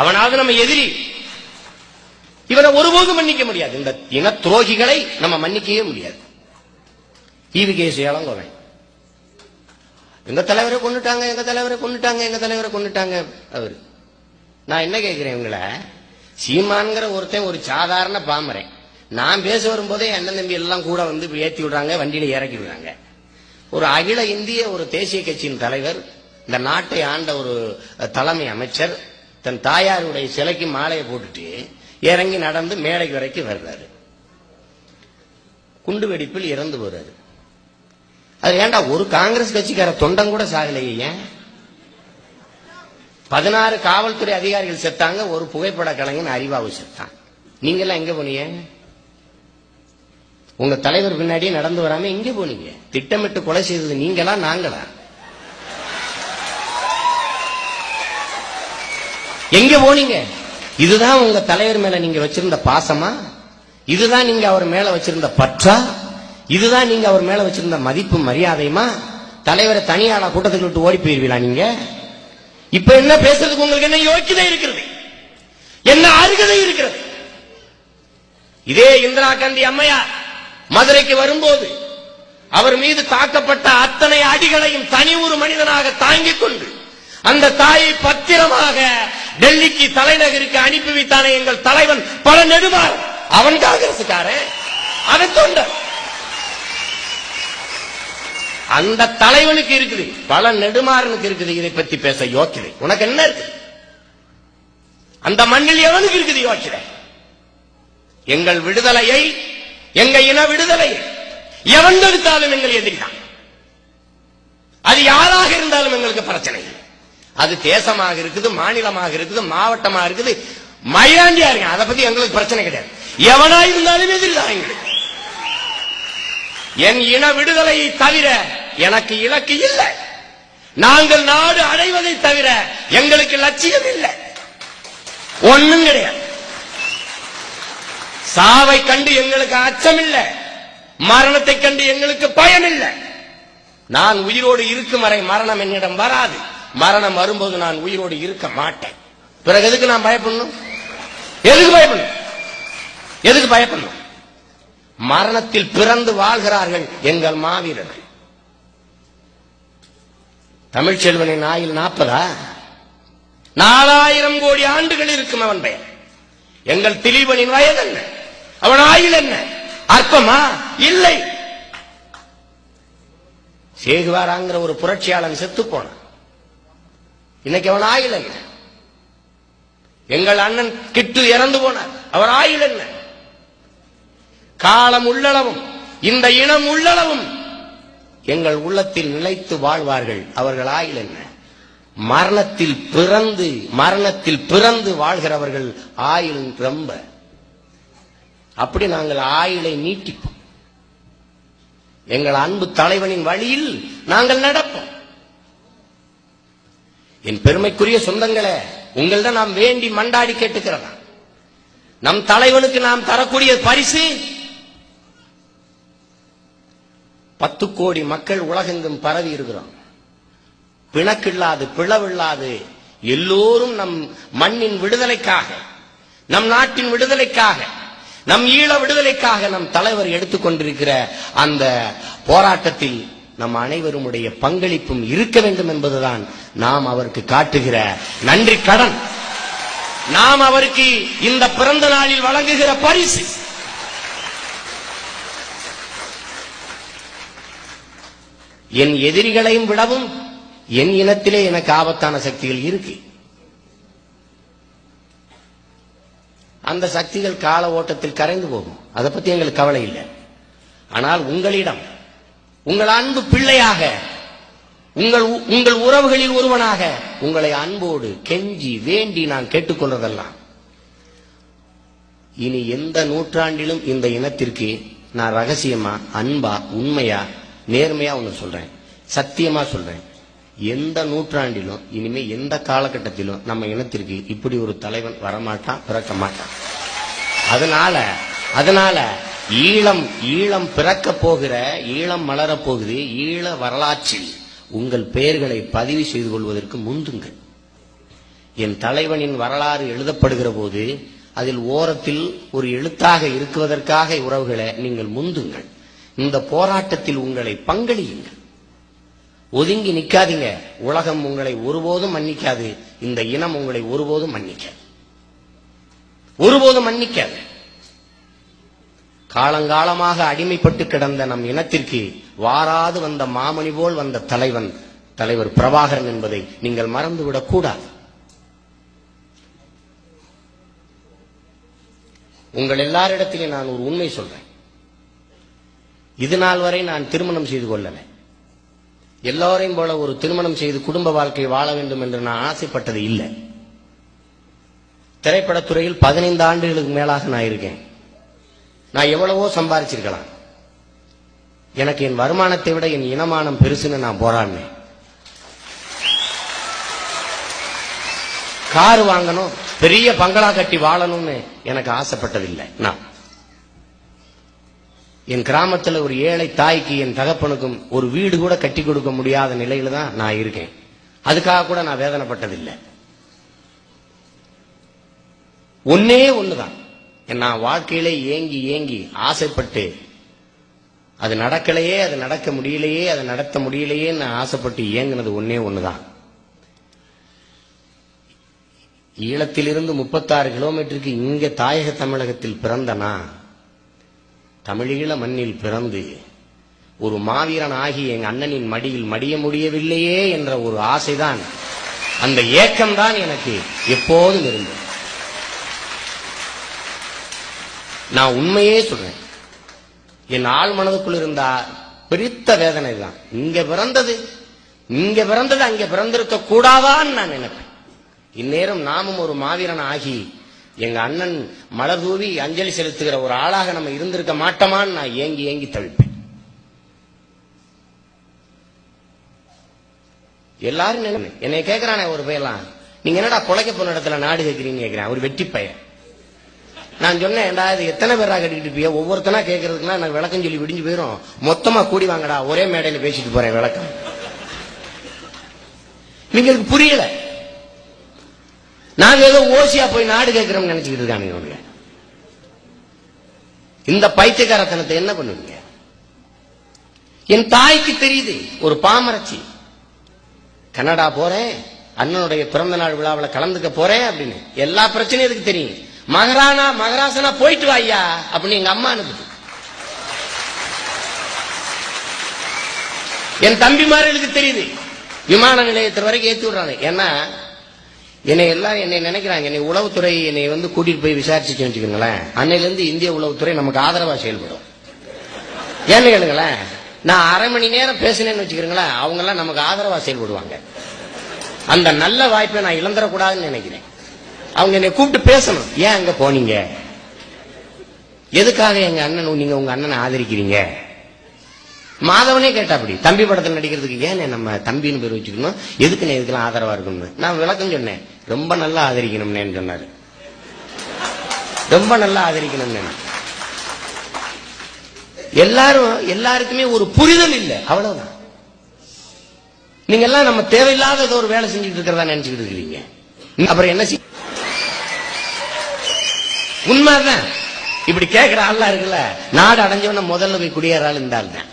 அவனாவது நம்ம எதிரி. இவனை ஒருபோதும் மன்னிக்க முடியாது. இந்த இன துரோகிகளை நம்ம மன்னிக்கவே முடியாது. ஈவி கேஸ் இளங்கோவன் எங்க தலைவரை கொண்டுட்டாங்க எங்க தலைவரை கொண்டுட்டாங்க எங்க தலைவரை கொண்டுட்டாங்க அவரு. நான் என்ன கேட்கிறேன் இவங்கள? சீமான்கிற ஒருத்தன் ஒரு சாதாரண பாமரை. நான் பேச வரும்போதே அண்ணன் தம்பி எல்லாம் கூட வந்து ஏற்றி விடுறாங்க வண்டியில இறக்கி விடுறாங்க. ஒரு அகில இந்திய ஒரு தேசிய கட்சியின் தலைவர் இந்த நாட்டை ஆண்ட ஒரு தலைமை அமைச்சர் தன் தாயாருடைய சிலைக்கு மாலையை போட்டுட்டு இறங்கி நடந்து மேடைக்கு வரைக்கும் வர்றாரு. குண்டு வெடிப்பில் இறந்து போறாரு. அது ஏன்டா ஒரு காங்கிரஸ் கட்சிக்கார தொண்டம் கூட சாகலையே ஏன்? பதினாறு காவல்துறை அதிகாரிகள் செத்தாங்க ஒரு புகைப்பட கலைஞன் அறிவாவு செத்தான். நீங்கெல்லாம் எங்க போனீங்க? உங்க தலைவர் பின்னாடியே நடந்து வராம எங்க போனீங்க? திட்டமிட்டு கொலை செய்தது நீங்களா நாங்களா? எங்க போனீங்க? இதுதான் உங்க தலைவர் மேல நீங்க வச்சிருந்த பாசமா? இதுதான் நீங்க அவர் மேல வச்சிருந்த பற்றா? இதுதான் நீங்க அவர் மேல வச்சிருந்த மதிப்பு மரியாதையுமா? தலைவரை தனியாளா கூட்டத்துக்கு விட்டு ஓடி போயிருவீங்களா நீங்க? இப்ப என்ன பேசுறதுக்கு உங்களுக்கு என்ன யோக்கியதை இருக்கிறது? என்ன அருகதை இருக்கிறது? இதே இந்திரா காந்தி அம்மையார் மதுரைக்கு வரும்போது அவர் மீது தாக்கப்பட்ட அத்தனை அடிகளையும் தனி ஒரு மனிதனாக தாங்கிக் கொண்டு அந்த தாயை பத்திரமாக டெல்லிக்கு தலைநகருக்கு அனுப்பி வைத்தானே எங்கள் தலைவன் பல நெடுமார் அவன் காங்கிரசுக்காரன். அவன் தொண்டர். அந்த தலைவனுக்கு இருக்குது பல நெடுமாறனுக்கு இருக்குது இதை பத்தி பேச யோக்கியதை உனக்கு என்ன இருக்கு? அந்த மண்ணில் எவனுக்கு இருக்குது யோக்கியதை எங்கள் விடுதலையை எங்க இன விடுதலையை எவன் எடுத்தாலும் எங்கள் எதிரிதான். அது யாராக இருந்தாலும் எங்களுக்கு பிரச்சனை இல்லை. அது தேசமாக இருக்குது மாநிலமாக இருக்குது மாவட்டமாக இருக்குது. மயிலாண்டியா இருக்கு அதை பத்தி எங்களுக்கு பிரச்சனை கிடையாது. எவனா இருந்தாலும் எதிர்தான் எங்களுக்கு என் இன விடுதலையை தவிர எனக்கு இலக்கு இல்லை. நாங்கள் நாடு அடைவதை தவிர எங்களுக்கு லட்சியம் இல்லை. ஒண்ணும் கிடையாது. சாவை கண்டு எங்களுக்கு அச்சம் இல்லை. மரணத்தை கண்டு எங்களுக்கு பயம் இல்லை நான் உயிரோடு இருக்கும் வரை மரணம் என்னிடம் வராது. மரணம் வரும்போது நான் உயிரோடு இருக்க மாட்டேன். பிறகு எதுக்கு நான் பயப்படணும்? எதுக்கு பயப்படணும்? எதுக்கு பயப்படணும்? மரணத்தில் பிறந்து வாழ்கிறார்கள் எங்கள் மாவீரர்கள். தமிழ்ச்செல்வனின் ஆயில் நாற்பதா? நாலாயிரம் கோடி ஆண்டுகள் இருக்கும் அவன் பெயர். எங்கள் திலீபனின் வயது என்ன? அவன் ஆயில் என்ன? அற்பமா? இல்லை. சேகுவாராங்கிற ஒரு புரட்சியாளன் செத்து போனான். இன்னைக்கு அவன் ஆயுள் என்ன? எங்கள் அண்ணன் கிட்டு இறந்து போனார். அவர் ஆயுள் என்ன? காலம் உள்ளளவும் இந்த இனம் உள்ளளவும் எங்கள் உள்ளத்தில் நிலைத்து வாழ்வார்கள். அவர்கள் ஆயுள் என்ன? மரணத்தில் பிறந்து மரணத்தில் பிறந்து வாழ்கிறவர்கள் ஆயுள் ரொம்ப. அப்படி நாங்கள் ஆயுளை நீட்டிப்போம். எங்கள் அன்பு தலைவனின் வழியில் நாங்கள் நடப்போம். என் பெருமைக்குரிய சொந்தங்களே உங்கள்தான் நாம் வேண்டி மண்டாடி கேட்டுக்கிறதா? நம் தலைவனுக்கு நாம் தரக்கூடிய பரிசு? பத்து கோடி மக்கள் உலகெங்கும் பரவி இருக்கிறோம். பிணக்கில்லாது பிளவில்லாது எல்லோரும் நம் மண்ணின் விடுதலைக்காக நம் நாட்டின் விடுதலைக்காக நம் ஈழ விடுதலைக்காக நம் தலைவர் எடுத்துக்கொண்டிருக்கிற அந்த போராட்டத்தில் நம் அனைவருடைய பங்களிப்பும் இருக்க வேண்டும் என்பதுதான் நாம் அவருக்கு காட்டுகிற நன்றி கடன். நாம் அவருக்கு இந்த பிறந்த நாளில் வழங்குகிற பரிசு. என் எதிரிகளையும் விடவும் என் இனத்திலே எனக்கு ஆபத்தான சக்திகள் இருக்கு. அந்த சக்திகள் கால ஓட்டத்தில் கரைந்து போகும். அதை பத்தி எங்களுக்கு கவலை இல்லை. ஆனால் உங்களிடம் உங்கள் அன்பு பிள்ளையாக உங்கள் உங்கள் உறவுகளில் ஒருவனாக உங்களை அன்போடு கெஞ்சி வேண்டி நான் கேட்டுக்கொண்டதெல்லாம். இனி எந்த நூற்றாண்டிலும் இந்த இனத்திற்கு நான் ரகசியமா அன்பா உண்மையா நேர்மையா ஒன்று சொல்றேன். சத்தியமா சொல்றேன். எந்த நூற்றாண்டிலும் இனிமே எந்த காலகட்டத்திலும் நம்ம இனத்திற்கு இப்படி ஒரு தலைவன் வரமாட்டான் பிறக்க மாட்டான் அதனால அதனால ஈழம் ஈழம் பிறக்க போகிற ஈழம் மலரப் போகுது ஈழ வரலாற்றில். உங்கள் பெயர்களை பதிவு செய்து கொள்வதற்கு முந்துங்கள். என் தலைவனின் வரலாறு எழுதப்படுகிற போது அதில் ஓரத்தில் ஒரு எழுத்தாக இருக்குவதற்காக உறவுகளை நீங்கள் முந்துங்கள். இந்த போராட்டத்தில் உங்களை பங்களியுங்கள். ஒதுங்கி நிக்காதீங்க. உலகம் உங்களை ஒருபோதும் மன்னிக்காது. இந்த இனம் உங்களை ஒருபோதும் மன்னிக்காது. ஒருபோதும் மன்னிக்காது. காலங்காலமாக அடிமைப்பட்டு கிடந்த நம் இனத்திற்கு வாராது வந்த மாமணி போல் வந்த தலைவன் தலைவர் பிரபாகரன் என்பதை நீங்கள் மறந்துவிடக் கூடாது. உங்கள் எல்லாரிடத்திலே நான் ஒரு உண்மை சொல்றேன். இது நாள் வரை நான் திருமணம் செய்து கொள்ளல. எல்லோரையும் போல ஒரு திருமணம் செய்து குடும்ப வாழ்க்கை வாழ வேண்டும் என்று நான் ஆசைப்பட்டது இல்லை. திரைப்படத்துறையில் பதினைந்து ஆண்டுகளுக்கு மேலாக நான் இருக்கேன். நான் எவ்வளவோ சம்பாரிச்சிருக்கலாம். எனக்கு என் வருமானத்தை விட என் இனமானம் பெருசுன்னு நான் போராடினேன். கார் வாங்கணும் பெரிய பங்களா கட்டி வாழணும்னு எனக்கு ஆசைப்பட்டதில்லை. நான். என் கிராமத்தில் ஒரு ஏழை தாய்க்கு என் தகப்பனுக்கும் ஒரு வீடு கூட கட்டி கொடுக்க முடியாத நிலையில தான் நான் இருக்கேன். அதுக்காக கூட நான் வேதனைப்பட்டதில்லை. ஒன்னே ஒண்ணுதான். நான் வாழ்க்கையிலே ஏங்கி ஏங்கி ஆசைப்பட்டு அது நடக்கலையே அது நடக்க முடியலையே அது நடத்த முடியலையே நான் ஆசைப்பட்டு இயங்கினது ஒன்னே ஒண்ணுதான். ஈழத்திலிருந்து முப்பத்தாறு கிலோமீட்டருக்கு இங்க தாயக தமிழகத்தில் பிறந்தனா தமிழீழ மண்ணில் பிறந்து ஒரு மாவீரன் ஆகி எங்க அண்ணனின் மடியில் மடிய முடியவில்லையே என்ற ஒரு ஆசைதான். அந்த ஏக்கம்தான் எனக்கு எப்போதும் இருந்தது. நான் உண்மையே சொல்றேன். என் ஆள் மனதுக்குள் இருந்தா பிரித்த வேதனை தான். இங்க பிறந்தது இங்க பிறந்தது அங்க பிறந்திருக்க கூடாதான்னு நான் நினைப்பேன். இந்நேரம் நாமும் ஒரு மாவீரன் ஆகி எங்க அண்ணன் மலர் தூவி அஞ்சலி செலுத்துகிற ஒரு ஆளாக நம்ம இருந்திருக்க மாட்டோமான்னு நான் ஏங்கி ஏங்கி தவிப்பேன். எல்லாரும் என்னை கேட்கிறானே ஒரு பையலாம் நீங்க என்னடா குலைக்க போன இடத்துல நாடு கேட்கிறீங்க கேட்கிறேன் ஒரு வெட்டி பையன் நான் சொன்னேன் ஏண்டா இது எத்தனை பேரா கட்டிக்கிட்டு இருப்பியா? ஒவ்வொருத்தனா கேட்கறதுக்குலாம் எனக்கு விளக்கம் சொல்லி விடிஞ்சு போயிடும் மொத்தமா கூடி வாங்கடா ஒரே மேடையில் பேசிட்டு போறேன் விளக்கம். நீங்களுக்கு புரியல. நாங்க ஏதோ ஓசியா போய் நாடு கேட்கிறோம் நினைச்சுக்கிட்டு இருக்காங்க இந்த பைத்தியக்காரத்தனத்தை என்ன பண்ணுவீங்க? என் தாய்க்கு தெரியுது ஒரு பாமரச்சி. கனடா போறேன் அண்ணனுடைய பிறந்த நாள் விழாவில் கலந்துக்க போறேன் அப்படின்னு. எல்லா பிரச்சனையும் இதுக்கு தெரியும்? மகரானா மகராசனா போயிட்டு வாய்யா அப்படின்னு எங்க அம்மா அனுப்புது. என் தம்பிமார்களுக்கு தெரியுது. விமான நிலையத்தில் வரைக்கும் ஏத்தி விடுறாங்க ஏன்னா என்னை எல்லாரும் என்னை நினைக்கிறாங்க. என்னை உளவுத்துறை என்னை வந்து கூட்டிட்டு போய் விசாரிச்சுட்டு வச்சுக்கோங்களேன். அன்னையிலேருந்து இந்திய உளவுத்துறை நமக்கு ஆதரவா செயல்படும். ஏன்னு கேளுங்களேன். நான் அரை மணி நேரம் பேசினேன்னு வச்சுக்கிறீங்களேன் அவங்க எல்லாம் நமக்கு ஆதரவா செயல்படுவாங்க. அந்த நல்ல வாய்ப்பை நான் இழந்துடக்கூடாதுன்னு நினைக்கிறேன். அவங்க என்னை கூப்பிட்டு பேசணும். ஏன் அங்க போனீங்க? எதுக்காக எங்க அண்ணன் நீங்க உங்க அண்ணனை ஆதரிக்கிறீங்க? மாதவனே கேட்டாப்படி தம்பி படத்தில் நடிக்கிறதுக்கு ஏன் நம்ம தம்பின்னு பேர் வச்சுக்கணும்? எதுக்கு நான் இதுக்கெல்லாம் ஆதரவா இருக்கணும் நான் விளக்கம் சொன்னேன். ரொம்ப நல்லா ஆதரிக்கணும்னு சொன்னாரு. ரொம்ப நல்லா ஆதரிக்கணும்னு. எல்லாரும் எல்லாருக்குமே ஒரு புரிதல் இல்லை. அவ்வளவுதான். நீங்க எல்லாம் நம்ம தேவையில்லாத ஏதோ ஒரு வேலை செஞ்சுட்டு இருக்கிறதா நினைச்சுக்கிட்டு இருக்கிறீங்க. அப்புறம் என்ன உண்மைதான். இப்படி கேட்கிற ஆள்லாம் இருக்குல்ல நாடு அடைஞ்சவன முதல்ல போய் குடியேறாள் இந்த ஆள் தான்